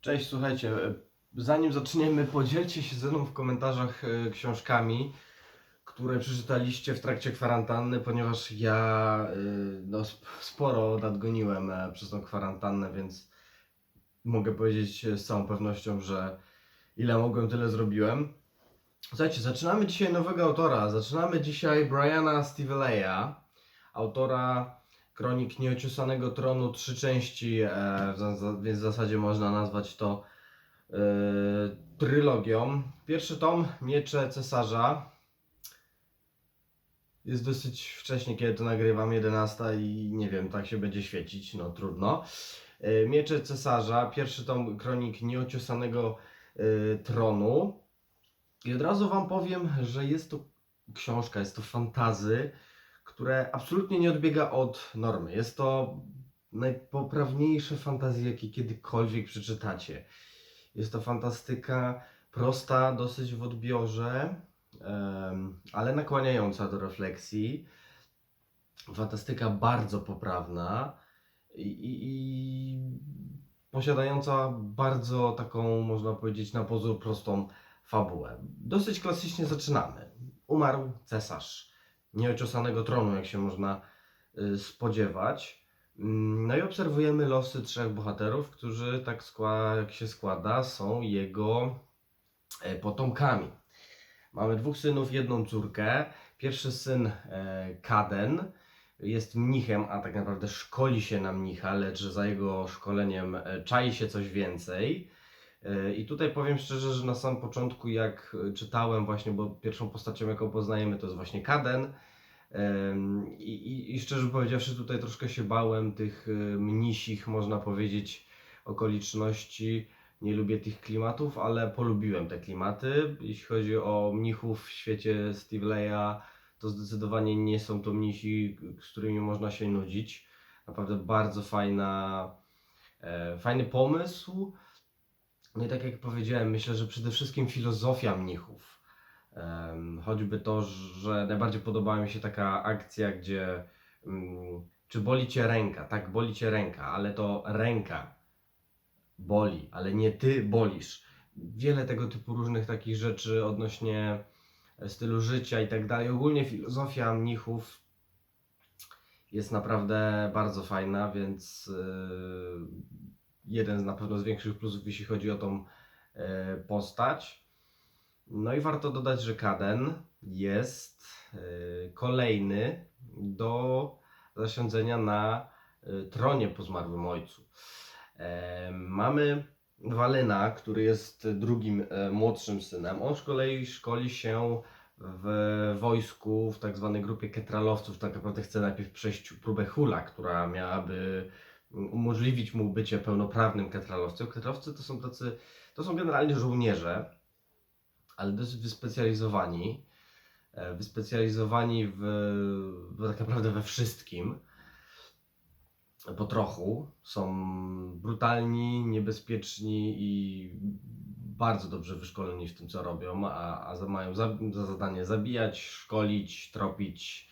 Cześć, słuchajcie, e, zanim zaczniemy, podzielcie się ze mną w komentarzach e, książkami, które przeczytaliście w trakcie kwarantanny, ponieważ ja e, no, sp- sporo nadgoniłem przez tą kwarantannę, więc mogę powiedzieć z całą pewnością, że ile mogłem, tyle zrobiłem. Słuchajcie, zaczynamy dzisiaj nowego autora. Zaczynamy dzisiaj Briana Stiveleya, autora Kronik Nieociosanego Tronu, trzy części, e, więc w zasadzie można nazwać to e, trylogią. Pierwszy tom, Miecze Cesarza. Jest dosyć wcześnie, kiedy to nagrywam, 11 i nie wiem, tak się będzie świecić, no trudno. E, Miecze Cesarza, pierwszy tom Kronik Nieociosanego e, Tronu. I od razu Wam powiem, że jest to książka, jest to fantazy, które absolutnie nie odbiega od normy. Jest to najpoprawniejsze fantazje, jakie kiedykolwiek przeczytacie. Jest to fantastyka prosta dosyć w odbiorze, ale nakłaniająca do refleksji. Fantastyka bardzo poprawna i, i, i posiadająca bardzo taką, można powiedzieć, na pozór prostą fabułę. Dosyć klasycznie zaczynamy. Umarł cesarz nieociosanego tronu, jak się można y, spodziewać. Mm, No i obserwujemy losy trzech bohaterów, którzy tak jak się składa, są jego e, potomkami. Mamy dwóch synów, jedną córkę. Pierwszy syn e, Kaden jest mnichem, a tak naprawdę szkoli się na mnicha, lecz za jego szkoleniem e, czai się coś więcej. E, I tutaj powiem szczerze, że na samym początku, jak e, czytałem, właśnie, bo pierwszą postacią, jaką poznajemy, to jest właśnie Kaden. I, i, I szczerze powiedziawszy, tutaj troszkę się bałem tych e, mnisich, można powiedzieć, okoliczności. Nie lubię tych klimatów, ale polubiłem te klimaty. Jeśli chodzi o mnichów w świecie Steveleya, to zdecydowanie nie są to mnisi, z którymi można się nudzić. Naprawdę bardzo fajna, e, fajny pomysł. No i tak jak powiedziałem, myślę, że przede wszystkim filozofia mnichów. Choćby to, że najbardziej podobała mi się taka akcja, gdzie mm, czy boli cię ręka? Tak, boli cię ręka, ale to ręka boli, ale nie ty bolisz. Wiele tego typu różnych takich rzeczy odnośnie stylu życia i tak dalej. Ogólnie filozofia mnichów jest naprawdę bardzo fajna, więc yy, jeden z na pewno z większych plusów, jeśli chodzi o tą yy, postać. No i warto dodać, że Kaden jest yy, kolejny do zasiądzenia na yy, tronie po zmarłym ojcu. E, Mamy Walyna, który jest drugim e, młodszym synem. On z kolei szkoli się w wojsku, w tak zwanej grupie ketralowców. Tak naprawdę chce najpierw przejść próbę hula, która miałaby umożliwić mu bycie pełnoprawnym ketralowcem. Ketralowcy to są tacy, to są generalnie żołnierze, ale dosyć wyspecjalizowani. E, Wyspecjalizowani w, w tak naprawdę we wszystkim po trochu. Są brutalni, niebezpieczni i bardzo dobrze wyszkoleni w tym, co robią, a, a mają za, za zadanie zabijać, szkolić, tropić,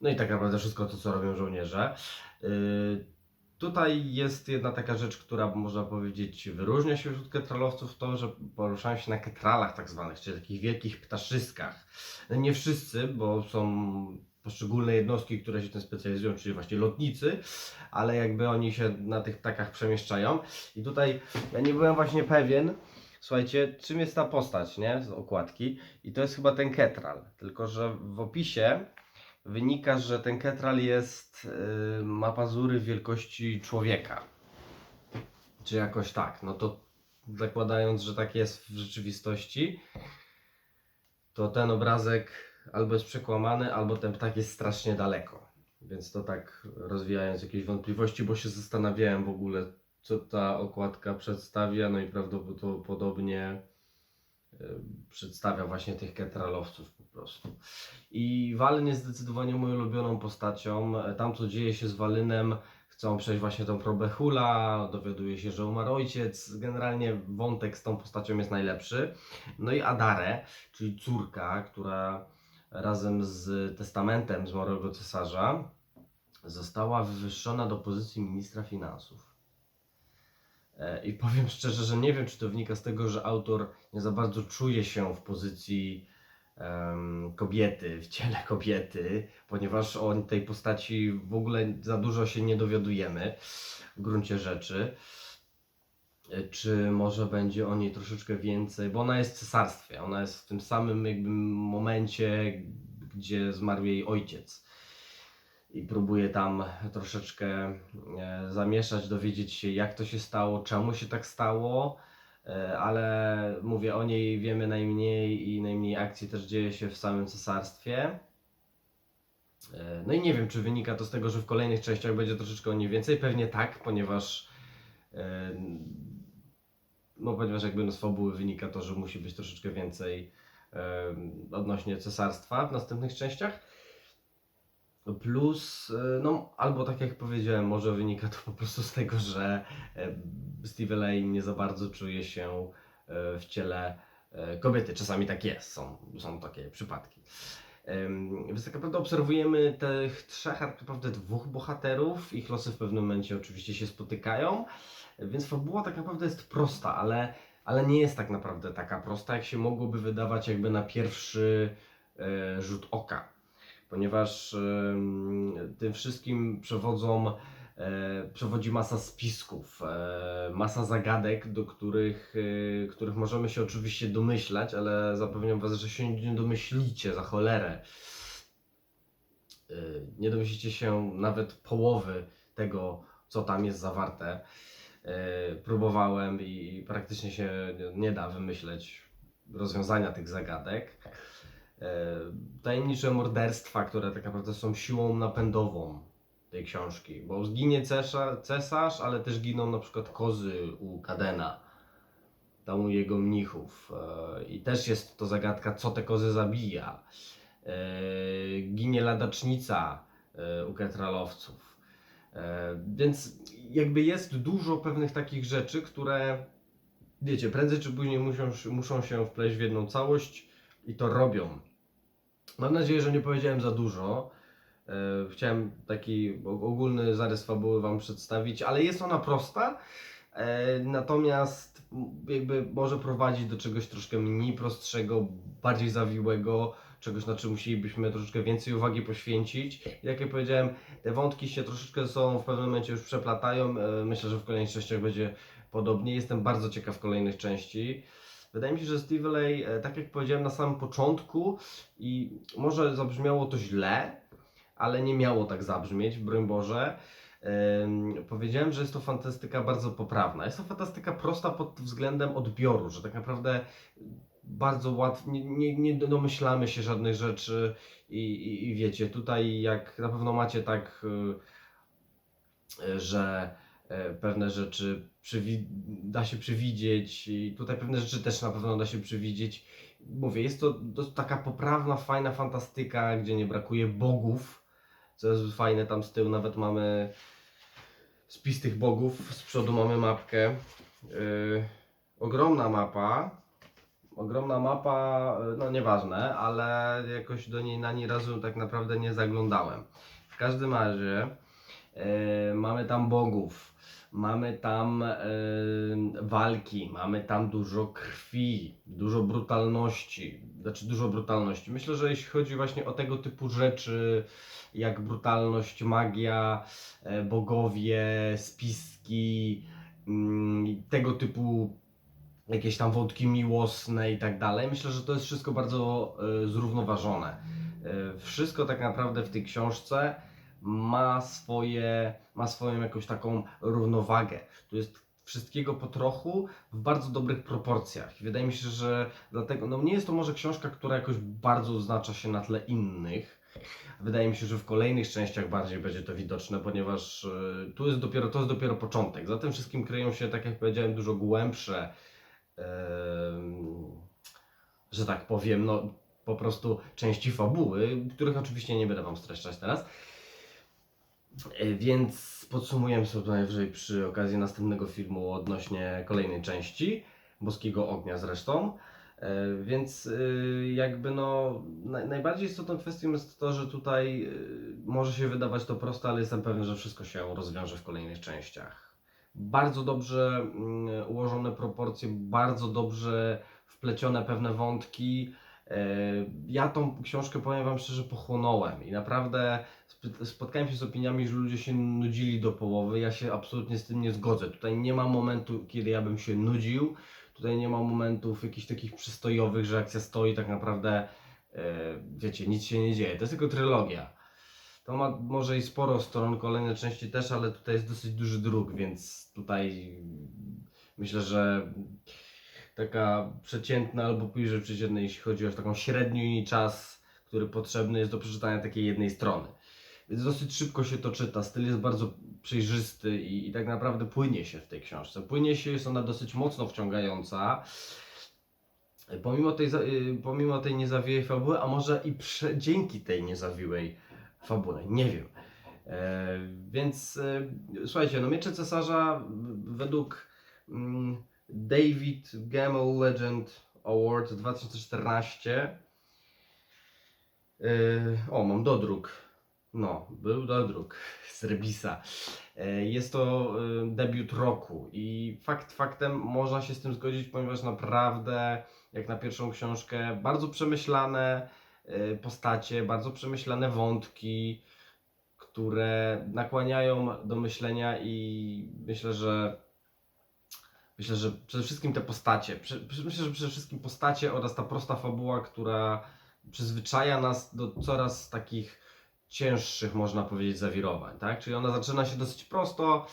no i tak naprawdę wszystko to, co robią żołnierze. Yy, tutaj jest jedna taka rzecz, która można powiedzieć wyróżnia się wśród ketralowców, to, że poruszają się na ketralach tak zwanych, czyli takich wielkich ptaszyskach. Nie wszyscy, bo są poszczególne jednostki, które się tym specjalizują, czyli właśnie lotnicy, ale jakby oni się na tych ptakach przemieszczają. I tutaj ja nie byłem właśnie pewien, słuchajcie, czym jest ta postać, nie, z okładki. I to jest chyba ten ketral, tylko że w opisie wynika, że ten ketral jest, yy, ma pazury wielkości człowieka. Czy jakoś tak, no to zakładając, że tak jest w rzeczywistości, to ten obrazek albo jest przekłamany, albo ten ptak jest strasznie daleko. Więc to tak rozwijając jakieś wątpliwości, bo się zastanawiałem w ogóle, co ta okładka przedstawia, no i prawdopodobnie przedstawia właśnie tych ketralowców po prostu. I Walyn jest zdecydowanie moją ulubioną postacią. Tam, co dzieje się z Walynem, chcą przejść właśnie tą próbę hula, dowiaduje się, że umarł ojciec. Generalnie wątek z tą postacią jest najlepszy. No i Adare, czyli córka, która razem z testamentem zmarłego cesarza została wywyższona do pozycji ministra finansów. E, I powiem szczerze, że nie wiem, czy to wynika z tego, że autor nie za bardzo czuje się w pozycji em, kobiety, w ciele kobiety, ponieważ o tej postaci w ogóle za dużo się nie dowiadujemy w gruncie rzeczy. E, Czy może będzie o niej troszeczkę więcej, bo ona jest w cesarstwie, ona jest w tym samym jakby momencie, gdzie zmarł jej ojciec. I próbuje tam troszeczkę e, zamieszać, dowiedzieć się, jak to się stało, czemu się tak stało, e, ale mówię o niej wiemy najmniej i najmniej akcji też dzieje się w samym cesarstwie. E, No i nie wiem, czy wynika to z tego, że w kolejnych częściach będzie troszeczkę o niej więcej. Pewnie tak, ponieważ no ponieważ jakby no z fabuły wynika to, że musi być troszeczkę więcej odnośnie cesarstwa w następnych częściach. Plus, e, no albo tak jak powiedziałem, może wynika to po prostu z tego, że e, Steve Lane nie za bardzo czuje się e, w ciele kobiety. Czasami tak jest, są, są takie przypadki. Więc tak naprawdę obserwujemy tych trzech, a tak naprawdę dwóch bohaterów. Ich losy w pewnym momencie oczywiście się spotykają. Więc fabuła tak naprawdę jest prosta, ale, ale nie jest tak naprawdę taka prosta, jak się mogłoby wydawać jakby na pierwszy rzut oka. Ponieważ tym wszystkim przewodzą, e, przewodzi masa spisków, e, masa zagadek, do których, e, których możemy się oczywiście domyślać, ale zapewniam Was, że się nie domyślicie za cholerę. Nie domyślicie się nawet połowy tego, co tam jest zawarte. Próbowałem i praktycznie się nie da wymyśleć rozwiązania tych zagadek. E, Tajemnicze morderstwa, które tak naprawdę są siłą napędową tej książki, bo zginie cesarz, ale też giną na przykład kozy u Kadena, tam u jego mnichów. E, I też jest to zagadka, co te kozy zabija. E, Ginie ladacznica u ketralowców. Więc jakby jest dużo pewnych takich rzeczy, które wiecie, prędzej czy później muszą, muszą się wpleść w jedną całość i to robią. Mam nadzieję, że nie powiedziałem za dużo. E, Chciałem taki ogólny zarys fabuły Wam przedstawić, ale jest ona prosta. e, Natomiast jakby może prowadzić do czegoś troszkę mniej prostszego, bardziej zawiłego, czegoś na czym musielibyśmy troszeczkę więcej uwagi poświęcić. Jak ja powiedziałem, te wątki się troszeczkę ze sobą w pewnym momencie już przeplatają. E, Myślę, że w kolejnych częściach będzie podobnie. Jestem bardzo ciekaw kolejnych części. Wydaje mi się, że Steve Lay, e, tak jak powiedziałem na samym początku, i może zabrzmiało to źle, ale nie miało tak zabrzmieć, broń Boże. Em, powiedziałem, że jest to fantastyka bardzo poprawna. Jest to fantastyka prosta pod względem odbioru, że tak naprawdę bardzo łatwo, nie, nie, nie domyślamy się żadnych rzeczy i, i, i wiecie, tutaj jak na pewno macie tak, y, y, że e, pewne rzeczy da się przewidzieć i tutaj pewne rzeczy też na pewno da się przewidzieć. Mówię, jest to, to taka poprawna, fajna fantastyka, gdzie nie brakuje bogów, co jest fajne, tam z tyłu nawet mamy spis tych bogów, z przodu mamy mapkę. Yy, ogromna mapa, ogromna mapa, yy, no nieważne, ale jakoś do niej na nie razu tak naprawdę nie zaglądałem. W każdym razie yy, mamy tam bogów, mamy tam walki, mamy tam dużo krwi, dużo brutalności, znaczy dużo brutalności. Myślę, że jeśli chodzi właśnie o tego typu rzeczy, jak brutalność, magia, e, bogowie, spiski, mm, tego typu jakieś tam wątki miłosne i tak dalej. Myślę, że to jest wszystko bardzo e, zrównoważone. E, Wszystko tak naprawdę w tej książce ma swoje, ma swoją jakąś taką równowagę. Tu jest wszystkiego po trochu w bardzo dobrych proporcjach. Wydaje mi się, że dlatego, no nie jest to może książka, która jakoś bardzo oznacza się na tle innych, Wydaje mi się, że w kolejnych częściach bardziej będzie to widoczne, ponieważ e, tu jest dopiero, to jest dopiero początek. Za tym wszystkim kryją się, tak jak powiedziałem, dużo głębsze, em, że tak powiem, no po prostu części fabuły, których oczywiście nie będę Wam streszczać teraz. E, Więc podsumujemy sobie najwyżej przy okazji następnego filmu odnośnie kolejnej części, Boskiego Ognia zresztą. E, Więc y, jakby no naj, najbardziej istotną kwestią jest to, że tutaj może się wydawać to proste, ale jestem pewien, że wszystko się rozwiąże w kolejnych częściach. Bardzo dobrze mm, ułożone proporcje, bardzo dobrze wplecione pewne wątki. E, Ja tą książkę, powiem Wam szczerze, pochłonąłem i naprawdę sp- spotkałem się z opiniami, że ludzie się nudzili do połowy. Ja się absolutnie z tym nie zgodzę. Tutaj nie ma momentu, kiedy ja bym się nudził. Tutaj nie ma momentów jakichś takich przystojowych, że akcja stoi tak naprawdę, e, wiecie, nic się nie dzieje. To jest tylko trylogia. To ma może i sporo stron, kolejne części też, ale tutaj jest dosyć duży druk, więc tutaj myślę, że taka przeciętna albo bliżej przeciętnej, jeśli chodzi o taką średni czas, który potrzebny jest do przeczytania takiej jednej strony. Więc dosyć szybko się to czyta, styl jest bardzo przejrzysty i, i tak naprawdę płynie się w tej książce. Płynie się, jest ona dosyć mocno wciągająca. Pomimo tej, y, pomimo tej niezawiłej fabuły, a może i prze, dzięki tej niezawiłej fabule, nie wiem. E, więc e, słuchajcie, no Miecze Cesarza według mm, David Gemmell Legend Award 2014 e, o, mam dodruk. No, był dodruk z Rebisa. E, Jest to e, debiut roku i fakt faktem można się z tym zgodzić, ponieważ naprawdę, jak na pierwszą książkę, bardzo przemyślane postacie, bardzo przemyślane wątki, które nakłaniają do myślenia i myślę, że myślę, że przede wszystkim te postacie, myślę, że przede wszystkim postacie oraz ta prosta fabuła, która przyzwyczaja nas do coraz takich cięższych, można powiedzieć, zawirowań, tak? Czyli ona zaczyna się dosyć prosto,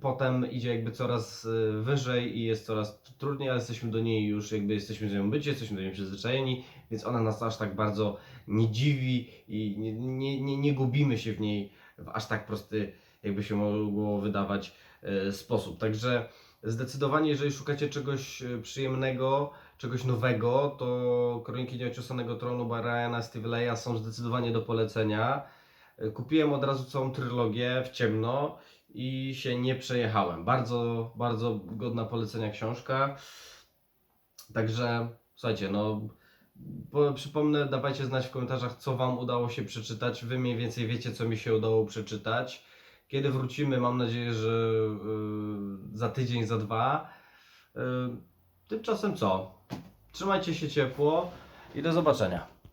potem idzie jakby coraz y, wyżej i jest coraz trudniej, ale jesteśmy do niej już, jakby jesteśmy z nią byci, jesteśmy do niej przyzwyczajeni, więc ona nas aż tak bardzo nie dziwi i nie, nie, nie, nie gubimy się w niej w aż tak prosty, jakby się mogło wydawać, e, sposób. Także zdecydowanie, jeżeli szukacie czegoś e, przyjemnego, czegoś nowego, to Kroniki Nieociosanego Tronu Briana Stiveleya są zdecydowanie do polecenia. E, Kupiłem od razu całą trylogię w ciemno i się nie przejechałem. Bardzo, bardzo godna polecenia książka. Także słuchajcie, no po, przypomnę, dawajcie znać w komentarzach, co Wam udało się przeczytać. Wy mniej więcej wiecie, co mi się udało przeczytać. Kiedy wrócimy, mam nadzieję, że y, za tydzień, za dwa. Y, tymczasem co? Trzymajcie się ciepło i do zobaczenia.